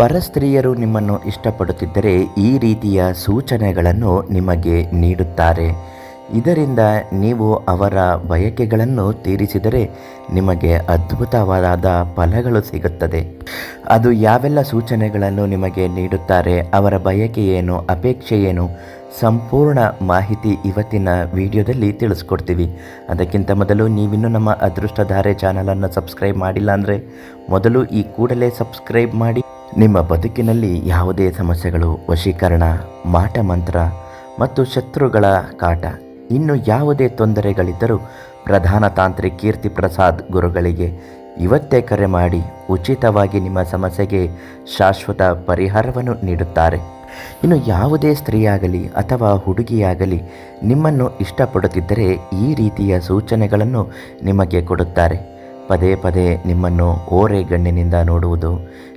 ಪರಸ್ತ್ರೀಯರು ನಿಮ್ಮನ್ನು ಇಷ್ಟಪಡುತ್ತಿದ್ದರೆ ಈ ರೀತಿಯ ಸೂಚನೆಗಳನ್ನು ನಿಮಗೆ ನೀಡುತ್ತಾರೆ. ಇದರಿಂದ ನೀವು ಅವರ ಬಯಕೆಗಳನ್ನು ತೀರಿಸಿದರೆ ನಿಮಗೆ ಅದ್ಭುತವಾದ ಫಲಗಳು ಸಿಗುತ್ತದೆ. ಅದು ಯಾವೆಲ್ಲ ಸೂಚನೆಗಳನ್ನು ನಿಮಗೆ ನೀಡುತ್ತಾರೆ, ಅವರ ಬಯಕೆ ಏನು, ಅಪೇಕ್ಷೆ ಏನು, ಸಂಪೂರ್ಣ ಮಾಹಿತಿ ಇವತ್ತಿನ ವಿಡಿಯೋದಲ್ಲಿ ತಿಳಿಸ್ಕೊಡ್ತೀವಿ. ಅದಕ್ಕಿಂತ ಮೊದಲು ನೀವಿನ್ನೂ ನಮ್ಮ ಅದೃಷ್ಟಧಾರೆ ಚಾನಲನ್ನು ಸಬ್ಸ್ಕ್ರೈಬ್ ಮಾಡಿಲ್ಲ ಅಂದರೆ ಮೊದಲು ಈ ಕೂಡಲೇ ಸಬ್ಸ್ಕ್ರೈಬ್ ಮಾಡಿ. ನಿಮ್ಮ ಬದುಕಿನಲ್ಲಿ ಯಾವುದೇ ಸಮಸ್ಯೆಗಳು, ವಶೀಕರಣ, ಮಾಟ ಮಂತ್ರ ಮತ್ತು ಶತ್ರುಗಳ ಕಾಟ, ಇನ್ನು ಯಾವುದೇ ತೊಂದರೆಗಳಿದ್ದರೂ ಪ್ರಧಾನ ತಾಂತ್ರಿಕ್ ಕೀರ್ತಿ ಪ್ರಸಾದ್ ಗುರುಗಳಿಗೆ ಇವತ್ತೇ ಕರೆ ಮಾಡಿ ಉಚಿತವಾಗಿ ನಿಮ್ಮ ಸಮಸ್ಯೆಗೆ ಶಾಶ್ವತ ಪರಿಹಾರವನ್ನು ನೀಡುತ್ತಾರೆ. ಇನ್ನು ಯಾವುದೇ ಸ್ತ್ರೀಯಾಗಲಿ ಅಥವಾ ಹುಡುಗಿಯಾಗಲಿ ನಿಮ್ಮನ್ನು ಇಷ್ಟಪಡುತ್ತಿದ್ದರೆ ಈ ರೀತಿಯ ಸೂಚನೆಗಳನ್ನು ನಿಮಗೆ ಕೊಡುತ್ತಾರೆ. ಪದೇ ಪದೇ ನಿಮ್ಮನ್ನು ಓರೆಗಣ್ಣಿನಿಂದ ನೋಡುವುದು.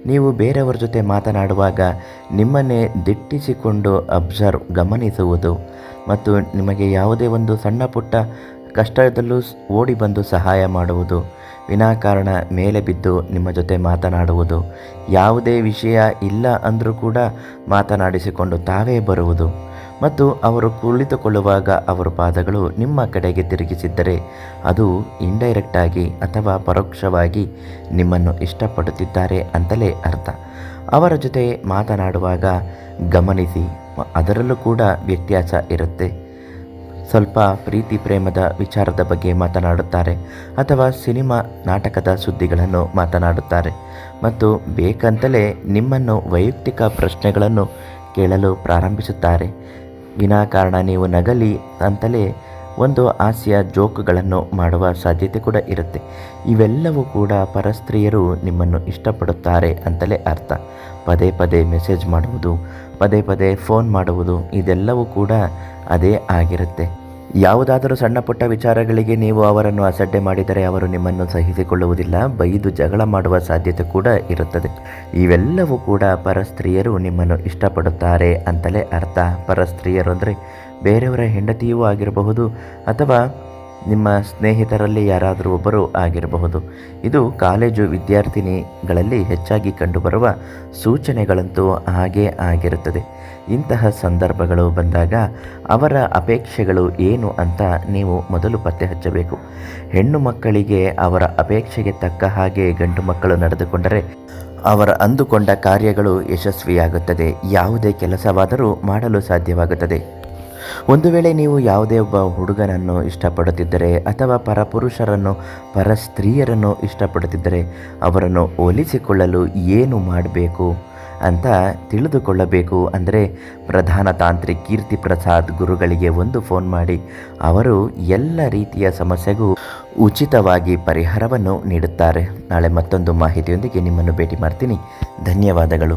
ನೀವು ಬೇರೆಯವರ ಜೊತೆ ಮಾತನಾಡುವಾಗ ನಿಮ್ಮನ್ನೇ ದಿಟ್ಟಿಸಿಕೊಂಡು ಅಬ್ಸರ್ವ್ ಗಮನಿಸುವುದು. ಮತ್ತು ನಿಮಗೆ ಯಾವುದೇ ಒಂದು ಸಣ್ಣ ಪುಟ್ಟ ಕಷ್ಟದಲ್ಲೂ ಓಡಿ ಬಂದು ಸಹಾಯ ಮಾಡುವುದು. ವಿನಾಕಾರಣ ಮೇಲೆ ಬಿದ್ದು ನಿಮ್ಮ ಜೊತೆ ಮಾತನಾಡುವುದು. ಯಾವುದೇ ವಿಷಯ ಇಲ್ಲ ಅಂದರೂ ಕೂಡ ಮಾತನಾಡಿಸಿಕೊಂಡು ತಾವೇ ಬರುವುದು. ಮತ್ತು ಅವರು ಕುಳಿತುಕೊಳ್ಳುವಾಗ ಅವರ ಪಾದಗಳು ನಿಮ್ಮ ಕಡೆಗೆ ತಿರುಗಿಸಿದ್ದರೆ ಅದು ಇಂಡೈರೆಕ್ಟ್ ಆಗಿ ಅಥವಾ ಪರೋಕ್ಷವಾಗಿ ನಿಮ್ಮನ್ನು ಇಷ್ಟಪಡುತ್ತಿದ್ದಾರೆ ಅಂತಲೇ ಅರ್ಥ. ಅವರ ಜೊತೆ ಮಾತನಾಡುವಾಗ ಗಮನಿಸಿ, ಅದರಲ್ಲೂ ಕೂಡ ವ್ಯತ್ಯಾಸ ಇರುತ್ತೆ. ಸ್ವಲ್ಪ ಪ್ರೀತಿ ಪ್ರೇಮದ ವಿಚಾರದ ಬಗ್ಗೆ ಮಾತನಾಡುತ್ತಾರೆ ಅಥವಾ ಸಿನಿಮಾ ನಾಟಕದ ಸುದ್ದಿಗಳನ್ನು ಮಾತನಾಡುತ್ತಾರೆ ಮತ್ತು ಬೇಕಂತಲೇ ನಿಮ್ಮನ್ನು ವೈಯಕ್ತಿಕ ಪ್ರಶ್ನೆಗಳನ್ನು ಕೇಳಲು ಪ್ರಾರಂಭಿಸುತ್ತಾರೆ. ವಿನಾಕಾರಣ ನೀವು ನಗಲಿ ಅಂತಲೇ ಒಂದು ಹಾಸ್ಯ ಜೋಕ್ಗಳನ್ನು ಮಾಡುವ ಸಾಧ್ಯತೆ ಕೂಡ ಇರುತ್ತೆ. ಇವೆಲ್ಲವೂ ಕೂಡ ಪರಸ್ತ್ರೀಯರು ನಿಮ್ಮನ್ನು ಇಷ್ಟಪಡುತ್ತಾರೆ ಅಂತಲೇ ಅರ್ಥ. ಪದೇ ಪದೇ ಮೆಸೇಜ್ ಮಾಡುವುದು, ಪದೇ ಪದೇ ಫೋನ್ ಮಾಡುವುದು, ಇದೆಲ್ಲವೂ ಕೂಡ ಅದೇ ಆಗಿರುತ್ತೆ. ಯಾವುದಾದರೂ ಸಣ್ಣ ಪುಟ್ಟ ವಿಚಾರಗಳಿಗೆ ನೀವು ಅವರನ್ನು ಅಸಡ್ಡೆ ಮಾಡಿದರೆ ಅವರು ನಿಮ್ಮನ್ನು ಸಹಿಸಿಕೊಳ್ಳುವುದಿಲ್ಲ, ಬೈದು ಜಗಳ ಮಾಡುವ ಸಾಧ್ಯತೆ ಕೂಡ ಇರುತ್ತದೆ. ಇವೆಲ್ಲವೂ ಕೂಡ ಪರಸ್ತ್ರೀಯರು ನಿಮ್ಮನ್ನು ಇಷ್ಟಪಡುತ್ತಾರೆ ಅಂತಲೇ ಅರ್ಥ. ಪರಸ್ತ್ರೀಯರು ಅಂದರೆ ಬೇರೆಯವರ ಹೆಂಡತಿಯೂ ಆಗಿರಬಹುದು ಅಥವಾ ನಿಮ್ಮ ಸ್ನೇಹಿತರಲ್ಲಿ ಯಾರಾದರೂ ಒಬ್ಬರು ಆಗಿರಬಹುದು. ಇದು ಕಾಲೇಜು ವಿದ್ಯಾರ್ಥಿನಿಗಳಲ್ಲಿ ಹೆಚ್ಚಾಗಿ ಕಂಡುಬರುವ ಸೂಚನೆಗಳಂತೂ ಹಾಗೇ ಆಗಿರುತ್ತದೆ. ಇಂತಹ ಸಂದರ್ಭಗಳು ಬಂದಾಗ ಅವರ ಅಪೇಕ್ಷೆಗಳು ಏನು ಅಂತ ನೀವು ಮೊದಲು ಪತ್ತೆ ಹಚ್ಚಬೇಕು. ಹೆಣ್ಣು ಮಕ್ಕಳಿಗೆ ಅವರ ಅಪೇಕ್ಷೆಗೆ ತಕ್ಕ ಹಾಗೆ ಗಂಡು ಮಕ್ಕಳು ನಡೆದುಕೊಂಡರೆ ಅವರ ಅಂದುಕೊಂಡ ಕಾರ್ಯಗಳು ಯಶಸ್ವಿಯಾಗುತ್ತದೆ. ಯಾವುದೇ ಕೆಲಸವಾದರೂ ಮಾಡಲು ಸಾಧ್ಯವಾಗುತ್ತದೆ. ಒಂದು ವೇಳೆ ನೀವು ಯಾವುದೇ ಒಬ್ಬ ಹುಡುಗನನ್ನು ಇಷ್ಟಪಡುತ್ತಿದ್ದರೆ ಅಥವಾ ಪರಪುರುಷರನ್ನು ಪರ ಸ್ತ್ರೀಯರನ್ನು ಇಷ್ಟಪಡುತ್ತಿದ್ದರೆ ಅವರನ್ನು ಹೋಲಿಸಿಕೊಳ್ಳಲು ಏನು ಮಾಡಬೇಕು ಅಂತ ತಿಳಿದುಕೊಳ್ಳಬೇಕು ಅಂದರೆ ಪ್ರಧಾನ ತಾಂತ್ರಿಕ್ ಕೀರ್ತಿ ಪ್ರಸಾದ್ ಗುರುಗಳಿಗೆ ಒಂದು ಫೋನ್ ಮಾಡಿ ಅವರು ಎಲ್ಲ ರೀತಿಯ ಸಮಸ್ಯೆಗೂ ಉಚಿತವಾಗಿ ಪರಿಹಾರವನ್ನು ನೀಡುತ್ತಾರೆ. ನಾಳೆ ಮತ್ತೊಂದು ಮಾಹಿತಿಯೊಂದಿಗೆ ನಿಮ್ಮನ್ನು ಭೇಟಿ ಮಾಡ್ತೀನಿ. ಧನ್ಯವಾದಗಳು.